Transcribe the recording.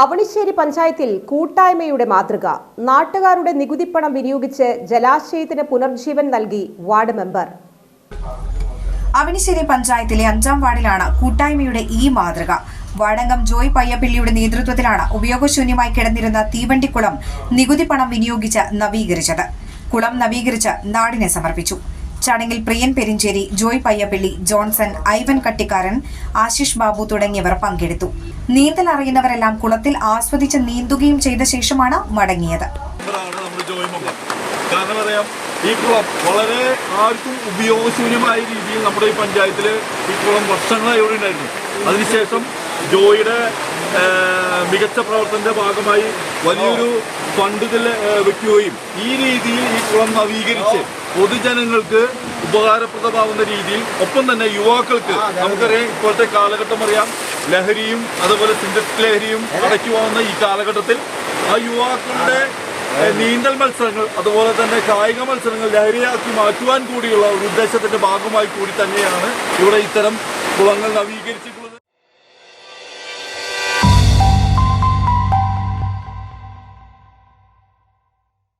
അവണിശ്ശേരി പഞ്ചായത്തിൽ കൂട്ടായ്മയുടെ മാതൃക. നാട്ടുകാരുടെ നികുതിപ്പണം വിനിയോഗിച്ച് ജലാശയത്തിന് പുനർജീവൻ നൽകി വാർഡ് മെമ്പർ. അവണിശ്ശേരി പഞ്ചായത്തിലെ അഞ്ചാം വാർഡിലാണ് കൂട്ടായ്മയുടെ ഈ മാതൃക. വാടങ്കം ജോയ് പയ്യപ്പിള്ളിയുടെ നേതൃത്വത്തിലാണ് ഉപയോഗശൂന്യമായി കിടന്നിരുന്ന തീവണ്ടിക്കുളം നികുതി പണം വിനിയോഗിച്ച് നവീകരിച്ചത്. കുളം നവീകരിച്ച് നാടിനെ സമർപ്പിച്ചു. ചടങ്ങിൽ പ്രിയൻ പെരിഞ്ചേരി ജോയ് പയ്യപ്പള്ളി ജോൺസൺ ഐവൻ കട്ടിക്കാരൻ ആശിഷ് ബാബു തുടങ്ങിയവർ പങ്കെടുത്തു. നീന്തൽ അറിയുന്നവരെല്ലാം കുളത്തിൽ ആസ്വദിച്ച് നീന്തുകയും ചെയ്ത ശേഷമാണ് മടങ്ങിയത്. കാരണം പറയാം ഈ കുളം വളരെ ആർക്കും ഉപയോഗശൂന്യമായ രീതിയിൽ നമ്മുടെ ഈ പഞ്ചായത്തിൽ ഈ കുളം വർഷങ്ങളായി ഇവിടെ ഉണ്ടായിരുന്നു. അതിനുശേഷം ജോയിയുടെ മികച്ച പ്രവർത്തനത്തിന്റെ ഭാഗമായി വലിയൊരു ഫണ്ട് ഇതിൽ വെക്കുകയും ഈ രീതിയിൽ ഈ കുളം നവീകരിച്ച് പൊതുജനങ്ങൾക്ക് ഉപകാരപ്രദമാവുന്ന രീതിയിൽ ഒപ്പം തന്നെ യുവാക്കൾക്ക് നമുക്കറിയാം ഇപ്പോഴത്തെ കാലഘട്ടം അറിയാം. ലഹരിയും അതുപോലെ സിന്തറ്റിക് ലഹരിയും അടയ്ക്കുവാവുന്ന ഈ കാലഘട്ടത്തിൽ ആ യുവാക്കളുടെ നീന്തൽ മത്സരങ്ങൾ അതുപോലെ തന്നെ കായിക മത്സരങ്ങൾ ലഹരിയാക്കി മാറ്റുവാൻ കൂടിയുള്ള ഒരു ഉദ്ദേശത്തിന്റെ ഭാഗമായി കൂടി തന്നെയാണ് ഇവിടെ ഇത്തരം കുളങ്ങൾ നവീകരിച്ച്